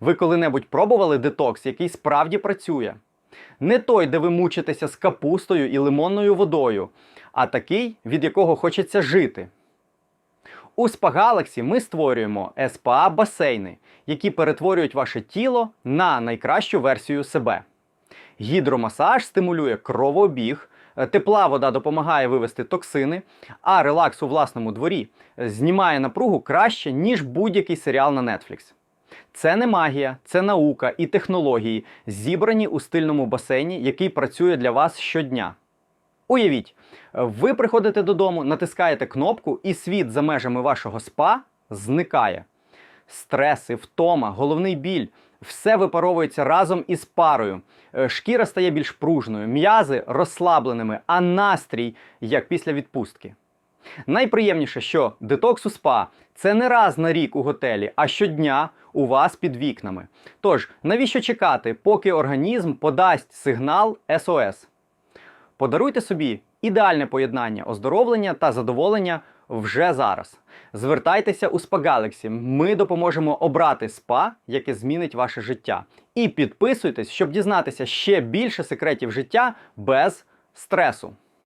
Ви коли-небудь пробували детокс, який справді працює? Не той, де ви мучитеся з капустою і лимонною водою, а такий, від якого хочеться жити. У Spa Galaxy ми створюємо СПА басейни, які перетворюють ваше тіло на найкращу версію себе. Гідромасаж стимулює кровообіг, е, тепла вода допомагає вивести токсини, а релакс у власному дворі е, знімає напругу краще, ніж будь-який серіал на Netflix. Це не магія, це наука і технології, зібрані у стильному басейні, який працює для вас щодня. Уявіть, ви приходите додому, натискаєте кнопку, і світ за межами вашого спа зникає. Стреси, втома, головний біль все випаровується разом із парою. Е, Шкіра стає більш пружною, м'язи розслабленими, а настрій як після відпустки. Найприємніше, що детокс у спа це не раз на рік у готелі, а щодня у вас під вікнами. Тож, навіщо чекати, поки організм подасть сигнал СОС? Подаруйте собі ідеальне поєднання оздоровлення та задоволення вже зараз. Звертайтеся у Spa Galaxy. Ми допоможемо обрати спа, яке змінить ваше життя. І підписуйтесь, щоб дізнатися ще більше секретів життя без стресу.